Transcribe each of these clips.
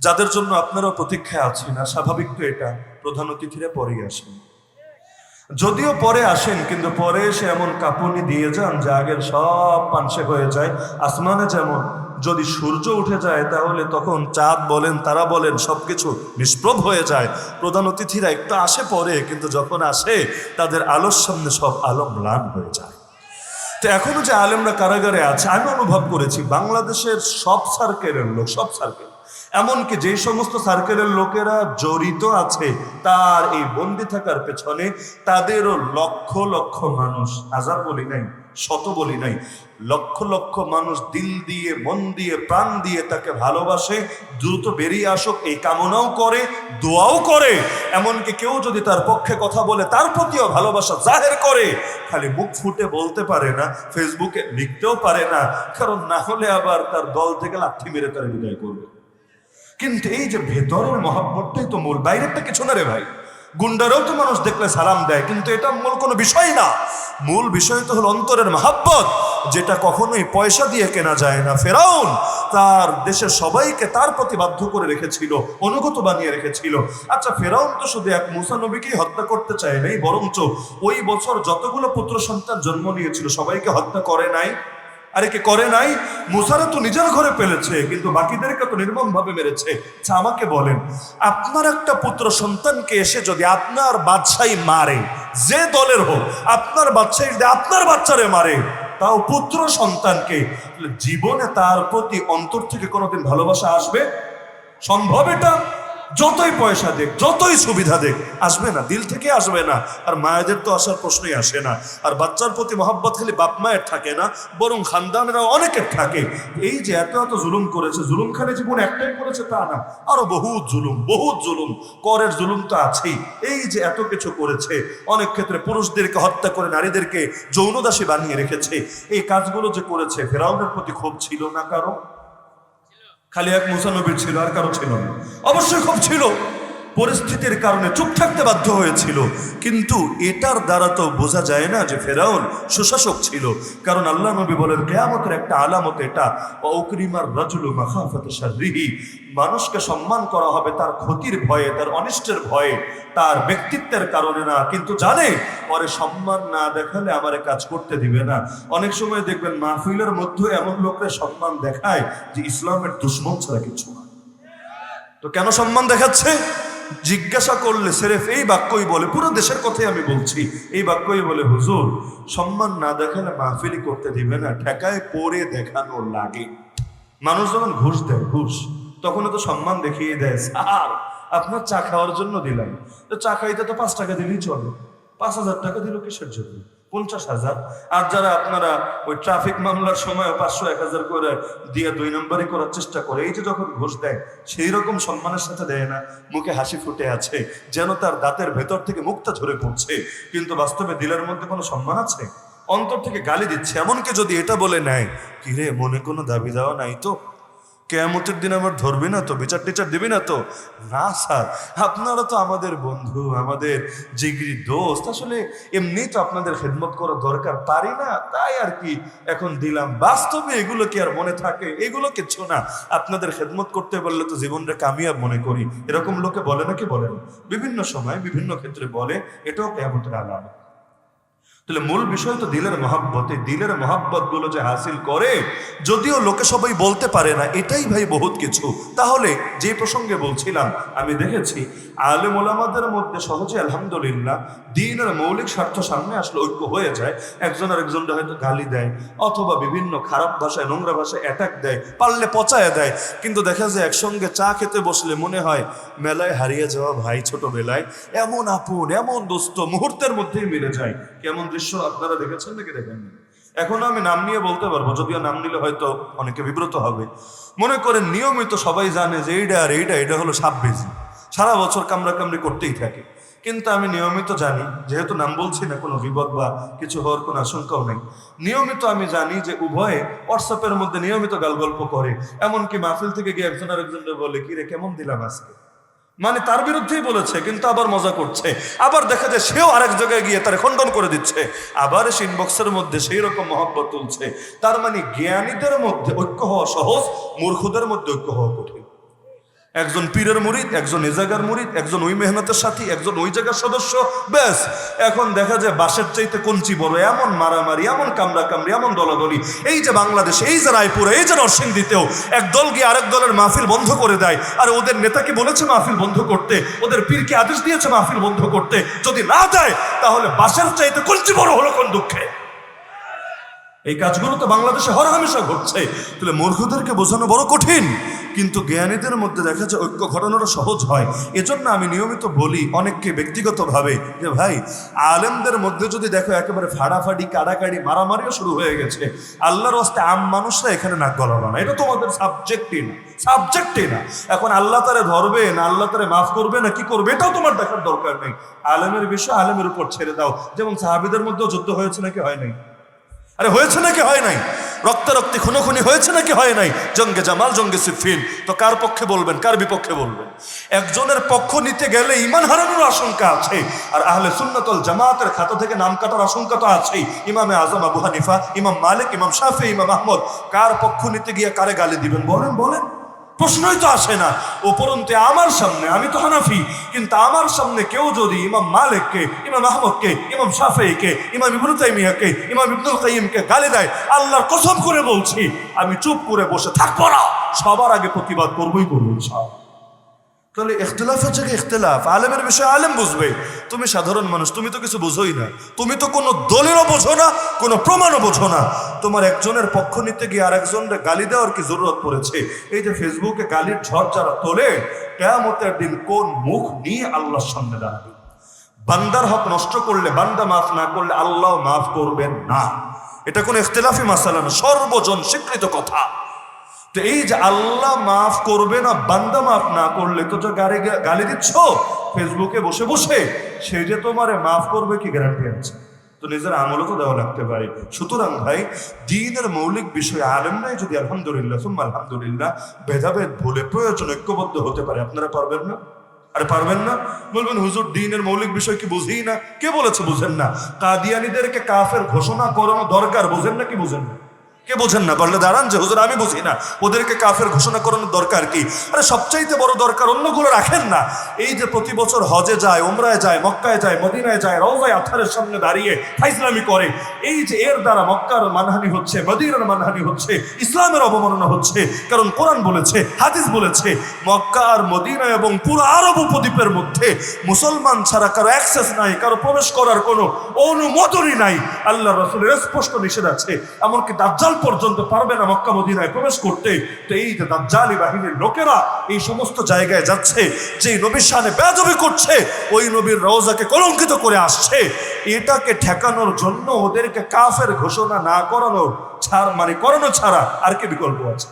যাদের জন্য আপনারাও প্রতীক্ষায় আছেন আর স্বাভাবিক তো এটা, প্রধান অতিথিরা পরেই আসেন। যদিও পরে আসেন, কিন্তু পরে এসে এমন কাঁপুনি দিয়ে যান যে আগের সব পানসে হয়ে যায়। আসমানে যেমন যদি সূর্য উঠে যায়, তাহলে তখন চাঁদ বলেন, তারা বলেন, সবকিছু নিষ্প্রভ হয়ে যায়। প্রধান অতিথিরা একটু আসে পরে, কিন্তু যখন আসে, তাদের আলোর সামনে সব আলো ম্লান হয়ে যায়। তো এখনও যে আলেমরা কারাগারে আছে, আমি অনুভব করেছি, বাংলাদেশের সব সার্কেলের লোক, সব সার্কেল এমনকি যে সমস্ত সার্কেলের লোকেরা জড়িত আছে, তার এই বন্দি থাকার পেছনে তাদেরও লক্ষ লক্ষ মানুষ, হাজার বলি নাই, শত বলি নাই, লক্ষ লক্ষ মানুষ দিল দিয়ে, মন দিয়ে, প্রাণ দিয়ে তাকে ভালোবাসে, দ্রুত বেরিয়ে আসুক, এই কামনাও করে, দোয়াও করে। এমনকি কেউ যদি তার পক্ষে কথা বলে, তার প্রতিও ভালোবাসা জাহের করে, খালি মুখ ফুটে বলতে পারে না ফেসবুকে লিখতেও পারে না, কারণ না হলে আবার তার দল থেকে লাথি মেরে তার বিদায় করবে। কিন্তু এই যে ভেতরের মহাব্বতটাই তো মূল, বাইরেরটা কিছু না রে ভাই। গুন্ডারাও তো মানুষ দেখলে সালাম দেয়, কিন্তু এটা মূল কোনো বিষয় না। মূল বিষয় তো হলো অন্তরের মহাব্বত, যেটা কখনোই পয়সা দিয়ে কেনা যায় না। ফেরাউন তার দেশের সবাইকে তার প্রতি বাধ্য করে রেখেছিল, অনুগত বানিয়ে রেখেছিল। আচ্ছা ফেরাউন তো শুধু এক মুসা নবীকেই হত্যা করতে চায় নাই, বরঞ্চ ওই বছর যতগুলো পুত্র সন্তান জন্ম নিয়েছিল সবাইকে হত্যা করে নাই। আরে কে করে নাই? মুসারা তো নিজের ঘরে পেলেছে কিন্তু বাকিদেরকে তো নির্মম ভাবে মেরেছে। আচ্ছা আমাকে বলেন, আপনার একটা পুত্র সন্তানকে এসে যদি আপনার বাদশাই মারে, যে দলের হোক, আপনার বাদশাই যদি আপনার বাচ্চারে মারে, তাও পুত্র সন্তানকে জীবনে তার প্রতি অন্তর থেকে কোনোদিন ভালোবাসা আসবে? সম্ভব এটা? যতই পয়সা দেখ, যতই সুবিধা দেখ, আসবে না, দিল থেকে আসবে না। আর মায়েদের তো আসার প্রশ্নই আসে না। আর বাচ্চার প্রতি মহব্বত খালি বাপ মায়ের থাকে না, বরং খানদানেরা অনেকের থাকে। এই যে এত এত জুলুম করেছে জুলুম খালি জীবন একটাই করেছে তা না, আরও বহুত জুলুম বহুত জুলুম, করের জুলুম তো আছেই। এই যে এত কিছু করেছে, অনেক ক্ষেত্রে পুরুষদেরকে হত্যা করে নারীদেরকে যৌনদাসী বানিয়ে রেখেছে। এই কাজগুলো যে করেছে, ফেরাউনের প্রতি ক্ষোভ ছিল না কারও? খালি এক মুসানবীর ছিল আর কারও ছিল না। অবশ্যই খুব ছিল। পরিস্থিতির কারণে চুপ থাকতে বাধ্য হয়েছিল। কিন্তু এটার দ্বারা তো বোঝা যায় না যে ফেরাউন সুশাসক ছিল। কারণ আল্লাহ নবী বলেন, কেয়ামতের একটা আলামত এটা। অকরিমার রাজুলু মাখাফাতে শাররিহি। মানুষকে সম্মান করা হবে তার ক্ষতির ভয়ে, তার অনিষ্টের ভয়ে, তার ব্যক্তিত্বের কারণে না। কিন্তু জানে, পরে সম্মান না দেখালে আমারে কাজ করতে দিবে না। অনেক সময় দেখবেন মাহফিলের মধ্যে এমন লোকরা সম্মান দেখায় যে ইসলামের দুশ্মন ছাড়া কিছু না। তো কেন সম্মান দেখাচ্ছে? জিজ্ঞাসা করলে সেরেফ, এই বাক্যই বলে। পুরো দেশের কথাই আমি বলছি। এই বাক্যই বলে, হুজুর, সম্মান না দেখালে মাহফিলি করতে দিবে না। ঠেকায় পরে দেখানো লাগে। মানুষ যখন ঘুষ দেয়, ঘুষ, তখন তো সম্মান দেখিয়ে দেয়, স্যার, আপনার চা খাওয়ার জন্য দিলাম। তো চা খাইতে তো পাঁচ টাকা দিলেই চলে। পাঁচ হাজার টাকা দিল কিসের জন্য? পঞ্চাশ হাজার। আর যারা আপনারা ওই ট্রাফিক মামলার সময় পাঁচশো এক হাজার করে দিয়ে দুই নম্বরই করার চেষ্টা করে, এই যে যখন ঘুষ দেয় সেই রকম সম্মানের সাথে দেয় না, মুখে হাসি ফুটে আছে, যেন তার দাঁতের ভেতর থেকে মুক্তা ঝরে পড়ছে। কিন্তু বাস্তবে দিলের মধ্যে কোনো সম্মান আছে? অন্তর থেকে গালি দিচ্ছে, এমনকি যদি এটা বলে নেয়, কিরে, মনে কোনো দাবি দেওয়া নাই তো? কেয়ামতের দিন আমার ধরবি না তো? বিচার টিচার দিবি না তো? না স্যার, আপনারা তো আমাদের বন্ধু, আমাদের জিগরি দোস্ত। আসলে এমনি তো আপনাদের খেদমত করা দরকার, পারি না? তাই আর কি এখন দিলাম। বাস্তবে এগুলো কি আর মনে থাকে? এগুলো কিচ্ছু না। আপনাদের খেদমত করতে পারলে তো জীবনটা কামিয়াব মনে করি। এরকম লোকে বলে নাকি বলেন? বিভিন্ন সময় বিভিন্ন ক্ষেত্রে বলে, এটাও কেয়ামতের আলামত। তাহলে মূল বিষয় তো দিলের মহাব্বত। এই দিলের মহাব্বতগুলো যে হাসিল করে, যদিও লোকে সবাই বলতে পারে না, এটাই ভাই বহুত কিছু। তাহলে যে প্রসঙ্গে বলছিলাম, আমি দেখেছি, আলেম ওলামাদের মধ্যে সহজে আলহামদুলিল্লাহ দিনের মৌলিক স্বার্থ সামনে আসলে ঐক্য হয়ে যায়। একজন আর একজনটা হয়তো গালি দেয়, অথবা বিভিন্ন খারাপ ভাষায়, নোংরা ভাষায় অ্যাটাক দেয়, পারলে পচায় দেয়। কিন্তু দেখা যায় একসঙ্গে চা খেতে বসলে মনে হয়, মেলায় হারিয়ে যাওয়া ভাই ছোটবেলায় এমন আপন, এমন দোস্ত মুহূর্তের মধ্যেই মিলে যায়। কেমন দৃশ্য আপনারা দেখেছেন নাকি দেখেননি? এখন আমি নাম নিয়ে বলতে পারব, যদিও নাম নিলে হয়তো অনেকে বিব্রত হবে। মনে করেন নিয়মিত সবাই জানে যে এইটা আর এইটা এটা হলো সাপ বেজি সারা বছর কামড়া কামড়ি করতেই থাকে। কিন্তু আমি নিয়মিত জানি, যেহেতু নাম বলছি না, কোনো বিপদ বা কিছু হওয়ার কোনো আশঙ্কাও নেই। নিয়মিত আমি জানি যে উভয়ে হোয়াটসঅ্যাপের মধ্যে নিয়মিত গাল গল্প করে। এমনকি মাহফিল থেকে গিয়ে একজন আরেকজনকে বলে, কি রে, কেমন দিলাম আজকে? মানে তার বিরুদ্ধেই বলেছে, কিন্তু আবার মজা করছে। আবার দেখা যায় সেও আরেক জায়গায় গিয়ে তার খণ্ডন করে দিচ্ছে। আবার সে ইনবক্সের মধ্যে সেই রকম মহব্বত তুলছে। তার মানে জ্ঞানীদের মধ্যে ঐক্য হওয়া সহজ, মূর্খদের মধ্যে ঐক্য হওয়া কঠিন। একজন পীরের মুরিদ, একজন এ জায়গার মুরিদ, একজন ওই মেহনতের সাথী, একজন ওই জায়গার সদস্য, ব্যাস। এখন দেখা যায় বাসের চাইতে কঞ্চি বড়, এমন মারামারি, এমন কামড়া কামড়ি এমন দলাদলি। এই যে বাংলাদেশ, এই যে রায়পুরে, এই যে নরসিংদীতেও এক দল গিয়ে আরেক দলের মাহফিল বন্ধ করে দেয়। আর ওদের নেতাকে বলেছে মাহফিল বন্ধ করতে? ওদের পীরকে আদেশ দিয়েছে মাহফিল বন্ধ করতে? যদি না দেয়, তাহলে বাসের চাইতে কঞ্চি বড় হলো কোন দুঃখে? এই কাজগুলো তো বাংলাদেশে হর হামেশা ঘটছে। তাহলে মূর্খদেরকে বোঝানো বড় কঠিন। কিন্তু জ্ঞানীদের মধ্যে দেখা যায় ঐক্য ঘটানোটা সহজ হয়। এজন্য আমি নিয়মিত বলি অনেককে ব্যক্তিগতভাবে যে, ভাই, আলেমদের মধ্যে যদি দেখো একেবারে ফাড়াফাড়ি, কাড়াকাড়ি, মারামারিও শুরু হয়ে গেছে, আল্লাহর হস্তে আম মানুষরা এখানে নাক গলাবে না। এটা তোমাদের সাবজেক্টই না। সাবজেক্টই না। এখন আল্লাহ তারে ধরবে না, আল্লাহ তারে মাফ করবে না, কি করবে? এটাও তোমার দেখার দরকার নেই। আলেমের বিষয় আলেমের উপর ছেড়ে দাও। যেমন সাহাবিদের মধ্যেও যুদ্ধ হয়েছে নাকি? হয় নাই। আরে হয়েছে নাকি হয় নাই? রক্তারক্তি খুনোখুনি হয়েছে নাকি হয় নাই? জঙ্গে জামাল, জঙ্গে সিফিন তো কার পক্ষে বলবেন? কার বিপক্ষে বলবেন? একজনের পক্ষ নিতে গেলে ইমান হারানোর আশঙ্কা আছে। আর আহলে সুন্নতল জামাতের খাতা থেকে নাম কাটার আশঙ্কা তো আছেই। ইমামে আজম, আবু হানিফা, ইমাম মালিক, ইমাম শাফি, ইমাম আহমদ, কার পক্ষ নিতে গিয়ে কারে গালি দিবেন? বলেন বলেন। প্রশ্নই তো আসে না। উপরন্তে আমার সামনে, আমি তো হানাফি, কিন্তু আমার সামনে কেউ যদি ইমাম মালিককে, ইমাম আহমদকে, ইমাম শাফেইকে ইমাম ইবনুল তাইমিয়াকে, ইমাম ইবনুল কাইমকে গালি দেয়, আল্লাহর কসম করে বলছি, আমি চুপ করে বসে থাকব না। সবার আগে প্রতিবাদ করবই করব, ইনশাআল্লাহ। তাহলে ইখতলাফ হচ্ছে কি ইখতলাফ? আলেমের বিষয়ে আলেম বুঝবে। তুমি সাধারণ মানুষ, তুমি তো কিছু বুঝোই না। তুমি তো কোনো দলেরও বোঝো না, কোনো প্রমাণও বোঝো না। তোমার একজনের পক্ষ নিতে গিয়ে আর একজনের গালি দেওয়ার কি জরুরত পড়েছে? এই যে ফেসবুকে গালির ঝড় যারা তোলে, কেয়ামতের দিন কোন মুখ নিয়ে আল্লাহর সামনে দাঁড়াবে? বান্দার হক নষ্ট করলে, বান্দা মাফ না করলে আল্লাহ মাফ করবেন না। এটা কোনো ইখতলাফি মাসালা না, সর্বজন স্বীকৃত কথা। তো এই যে আল্লাহ মাফ করবে না, বান্দা মাফ না করলে তো গাড়ি গালি দিচ্ছ? ফেসবুকে বসে বসে সে যে তোমারে মাফ করবে কি গ্যারান্টি আছে? তো নিজের আমলও তো দেওয়া লাগতে পারে। সুতরাং ভাই, দিনের মৌলিক বিষয় আলেম নাই যদি, আলহামদুলিল্লাহ, সুম্মা আলহামদুলিল্লাহ, ভেদাভেদ ভুলে প্রয়োজন ঐক্যবদ্ধ হতে পারে। আপনারা পারবেন না? আরে পারবেন না? বলবেন, হুজুর, দিনের মৌলিক বিষয় কি বুঝি না? কে বলেছে বুঝেন না? কাদিয়ানিদেরকে কাফের ঘোষণা করানো দরকার, বুঝেন না কি বুঝেন না? কে বোঝেন না? বললে, দাঁড়ান যে হুজুর, আমি বুঝি না। ওদেরকে কাফের ঘোষণা করানোর দরকার কি? আরে, সবচাইতে বড় দরকার অন্যগুলো রাখেন না। এই যে প্রতি বছর হজে যায় ওমরায় যায়, মক্কায় যায়, মদিনায় যায় রওজায় আথারের সামনে দাঁড়িয়ে ফাইসলামি করে, এই যে এর দ্বারা মক্কার মানহানি হচ্ছে, মদিনার মানহানি হচ্ছে, ইসলামের অবমাননা হচ্ছে, কারণ কোরআন বলেছে, হাদিস বলেছে, মক্কা আর মদিনা এবং পুরো আরব উপদ্বীপের মধ্যে মুসলমান ছাড়া কারও অ্যাক্সেস নাই, কারও প্রবেশ করার কোনো অনুমোদনই নাই। আল্লাহ রসুলের স্পষ্ট নিষেধ আছে। এমনকি দাজ্জাল পর্যন্ত পারবে না মক্কা মদিনায় প্রবেশ করতে। তো এই যে দাজ্জালি বাহিনীর লোকেরা এই সমস্ত জায়গায় যাচ্ছে যে নবীর সামনে বেদবি করছে, ওই নবীর রওজাকে কলঙ্কিত করে আসছে। এটাকে ঠেকানোর জন্য ওদেরকে কাফের ঘোষণা না করানো ছাড় মানে করানো ছাড়া আর কি বিকল্প আছে?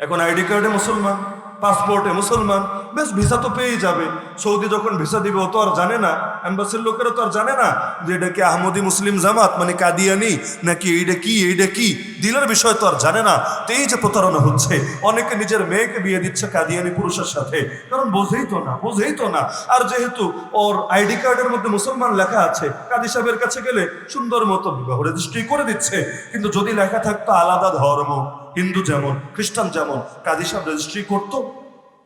এখন আইডি কার্ডে মুসলমান, পাসপোর্টে মুসলমান বেশ ভিসা তো পেয়েই যাবে। সৌদি যখন ভিসা দিবে, ও তো আর জানে না। অ্যাম্বাসির লোকেরা তো আর জানে না যে এটা কি আহমদি মুসলিম জামাত মানে কাদিয়ানি, নাকি এইটা কি এইটা কি? দিলের বিষয় তো আর জানে না। তো এই যে প্রতারণা হচ্ছে, অনেকে নিজের মেয়েকে বিয়ে দিচ্ছে কাদিয়ানি পুরুষের সাথে। কারণ বোঝেই তো না, বোঝেই তো না। আর যেহেতু ওর আইডি কার্ডের মধ্যে মুসলমান লেখা আছে, কাদি সাহেবের কাছে গেলে সুন্দর মতো বিবাহ রেজিস্ট্রি করে দিচ্ছে। কিন্তু যদি লেখা থাকতো আলাদা ধর্ম, হিন্দু যেমন, খ্রিস্টান যেমন কাজী সাহেব রেজিস্ট্রি করতো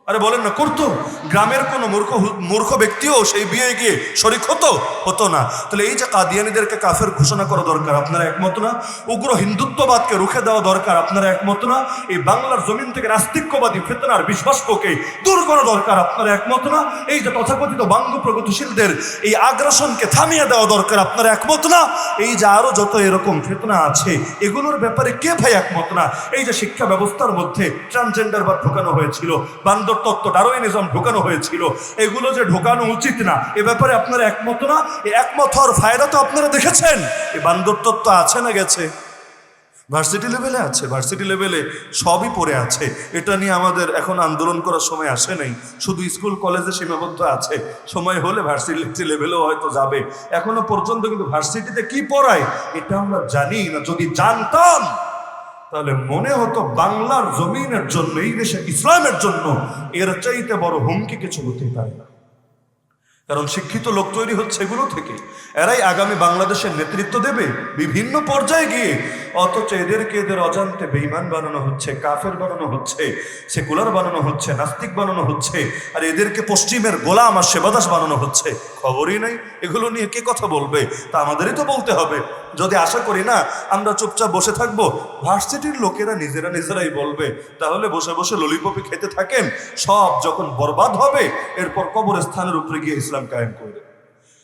আরে বলেন না, করতো। গ্রামের কোনো মূর্খ মূর্খ ব্যক্তিও সেই বিয়ে গিয়ে শরিক হতো? হতো না। তাহলে এই যে কাদিয়ানিদেরকে কাফের ঘোষণা করা দরকার, আপনারা একমত না? উগ্র হিন্দুত্ববাদকে রুখে দেওয়া দরকার, আপনারা একমত না? এই বাংলার জমিন থেকে নাস্তিক্যবাদী ফেতনার বিশ্বাসকে দূর করা দরকার, আপনারা একমত না? এই যে তথাকথিত বাঙ্গ প্রগতিশীলদের এই আগ্রাসনকে থামিয়ে দেওয়া দরকার, আপনারা একমত না? এই যে আরও যত এরকম ফেতনা আছে, এগুলোর ব্যাপারে কে ভাই একমত না? এই যে শিক্ষা ব্যবস্থার মধ্যে ট্রান্সজেন্ডার বা ঢোকানো হয়েছিল বান্দর তত্ত্ব ডারোইনিজম ঢোকানো হয়েছিল। এগুলো যে ঢোকানো উচিত না, এ ব্যাপারে আপনারা একমত না? একমত হওয়ার ফায়দা তো আপনারা দেখেছেন। এই বান্দর তত্ত্ব আছে না গেছে? ভার্সিটি লেভেলে আছে ভার্সিটি লেভেলে সবই পড়ে আছে। এটা নিয়ে আমাদের এখন আন্দোলন করার সময় আসে নাই। শুধু স্কুল, কলেজে সীমাবদ্ধ আছে। সময় হলে ভার্সিটি লেভেলেও হয়তো যাবে। এখনও পর্যন্ত কিন্তু ভার্সিটিতে কি পড়ায়, এটা আমরা জানি না। যদি জানতাম তাহলে মনে হতো বাংলার জমিনের জন্য, এই দেশে ইসলামের জন্য এর চাইতে বড় হুমকি কিছু হতে পারে না। কারণ শিক্ষিত লোক তৈরি হচ্ছে এগুলো থেকে। এরাই আগামী বাংলাদেশের নেতৃত্ব দেবে বিভিন্ন পর্যায়ে গিয়ে। অথচ এদেরকে এদের অজান্তে বেইমান বানানো হচ্ছে, কাফের বানানো হচ্ছে, সেকুলার বানানো হচ্ছে, নাস্তিক বানানো হচ্ছে, আর এদেরকে পশ্চিমের গোলাম আর সেবাদাস বানানো হচ্ছে। খবরই নাই, এগুলো নিয়ে কে কথা বলবে? তা আমাদেরই তো বলতে হবে। যদি আশা করি না, আমরা চুপচাপ বসে থাকব, ভার্সিটির লোকেরা নিজেরা নিজেরাই বলবে, তাহলে বসে বসে ললিপপি খেতে থাকেন, সব যখন বরবাদ হবে, এরপর কবরস্থানের উপরে গিয়ে ইসলাম কায়েম করবে।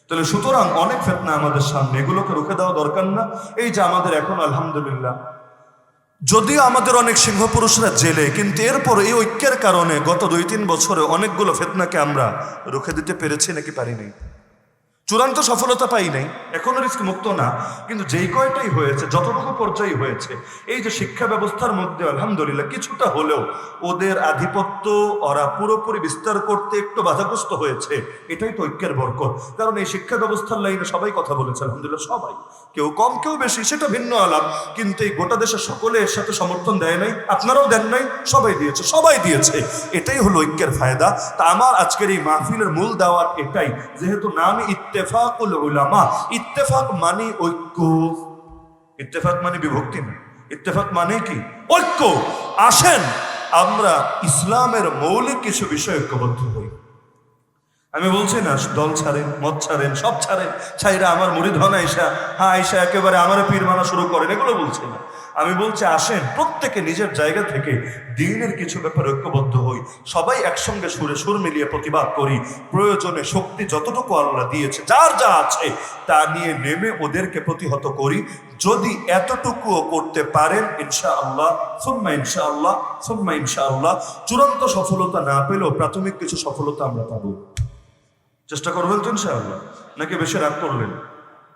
তাহলে সুতরাং অনেক ফেতনা আমাদের সামনে, এগুলোকে রুখে দেওয়া দরকার না, এই যে আমাদের এখন, আলহামদুলিল্লাহ। যদিও আমাদের অনেক সিংহ পুরুষরা জেলে, কিন্তু এরপর এই ঐক্যের কারণে গত দুই তিন বছরে অনেকগুলো ফেতনাকে আমরা রুখে দিতে পেরেছি নাকি পারিনি। চূড়ান্ত সফলতা পাই নাই, এখনও রিস্ক মুক্ত না, কিন্তু যেই কয়টাই হয়েছে, যতটুকু পর্যায়ে হয়েছে, এই যে শিক্ষা ব্যবস্থার মধ্যে আলহামদুলিল্লাহ কিছুটা হলেও ওদের আধিপত্য ওরা পুরোপুরি বিস্তার করতে একটু বাধাগ্রস্ত হয়েছে, এটাই তো ঐক্যের বরকত। কারণ এই শিক্ষা ব্যবস্থার লাইনে সবাই কথা বলেছে, আলহামদুলিল্লাহ সবাই। কেউ কম, কেউ বেশি, সেটা ভিন্ন আলাপ, কিন্তু এই গোটা দেশের সকলে এর সাথে সমর্থন দেয় নাই, আপনারাও দেন নাই, সবাই দিয়েছে সবাই দিয়েছে। এটাই হলো ঐক্যের ফায়দা। তা আমার আজকের এই মাহফিলের মূল দেওয়ার এটাই, যেহেতু নামই ইত্তেফাকুল উলামা। ইত্তেফাক মানে ঐক্য। ইত্তেফাক মানে বিভক্তি না। ইত্তেফাক মানে কি? ঐক্য। আসেন, আমরা ইসলামের মৌলিক কিছু বিষয় ঐক্যবদ্ধ হই। আমি বলছি না, দল ছাড়েন মদ ছাড়েন, সব ছাড়েন। ছাইরা আমার মুড়ি ধন আইসা হ্যাঁ আইসা একেবারে আমার পীর মানা শুরু করেন, এগুলো বলছি না। আমি বলছি, আসেন, প্রত্যেকে নিজের জায়গা থেকে দিনের কিছু ব্যাপারে ঐক্যবদ্ধ হই। সবাই একসঙ্গে সুরে সুর মিলিয়ে প্রতিবাদ করি। প্রয়োজনে শক্তি যতটুকু আল্লাহ দিয়েছে, যার যা আছে, তা নিয়ে নেমে ওদেরকে প্রতিহত করি। যদি এতটুকুও করতে পারেন ইনশা আল্লাহ সুম্মা ইনশা আল্লাহ সুম্মা ইনশা আল্লাহ চূড়ান্ত সফলতা না পেলেও প্রাথমিক কিছু সফলতা আমরা পাবো। চেষ্টা করবেন তো ইনশাআল্লাহ? নাকি বেশি রাগ করলেন?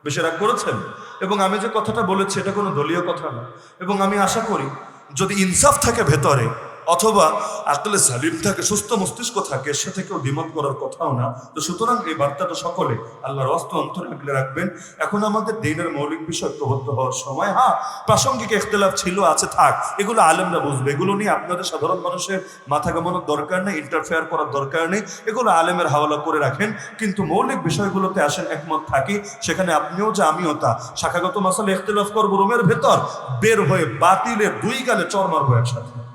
বেশি রাগ করেছেন? এবং আমি যে কথাটা বলেছি, এটা কোনো দলীয় কথা না। এবং আমি আশা করি, যদি ইনসাফ থাকে ভেতরে অথবা আকলে সালিম থাকে, সুস্থ মস্তিষ্ক থাকে সাথে কেউ দ্বিমত করার কথাও না। তো সুতরাং এই বার্তাটা সকলে আল্লাহর অস্ত অন্তর আগলে রাখবেন। এখন আমাদের দিনের মৌলিক বিষয় ঐক্যবদ্ধ হওয়ার সময় হ্যাঁ প্রাসঙ্গিক ইখতলাফ ছিল, আছে, থাক, এগুলো আলেমরা বুঝবে। এগুলো নিয়ে আপনাদের সাধারণ মানুষের মাথা কামানোর দরকার নেই ইন্টারফেয়ার করার দরকার নেই। এগুলো আলেমের হাওয়ালা করে রাখেন। কিন্তু মৌলিক বিষয়গুলোতে আসেন একমত থাকি। সেখানে আপনিও যে, আমিও তা। শাখাগত মাসালে ইখতলাফ করব রুমের ভেতর, বের হয়ে বাতিলের দুই গালে চর মারবো একসাথে।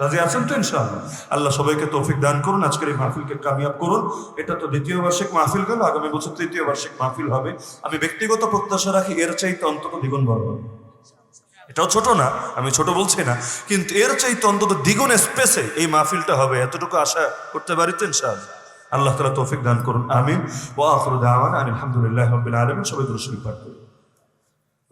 রাজি আছেন তো আল্লাহ সবাইকে তৌফিক দান করুন, আজকের এই মাহফিলকে কামিয়াব করুন। এটা তো দ্বিতীয় বার্ষিক মাহফিল গেল, আগামী বছর তৃতীয় বার্ষিক মাহফিল হবে। আমি ব্যক্তিগত প্রত্যাশা রাখি এর চাইতে অন্তত দ্বিগুণ বড় হবে। এটাও ছোট না, আমি ছোট বলছি না, কিন্তু এর চাইতে অন্তত দ্বিগুণ স্পেসে এই মাহফিলটা হবে, এতটুকু আশা করতে পারি তো ইনশাআল্লাহ। আল্লাহ তালা তৌফিক দান করুন, আমিন। ওয়া আখরু দাওয়ানা আলহামদুলিল্লাহ রাব্বিল আলামিন, সবাই দুরূদ শরীফ পাঠ করুন।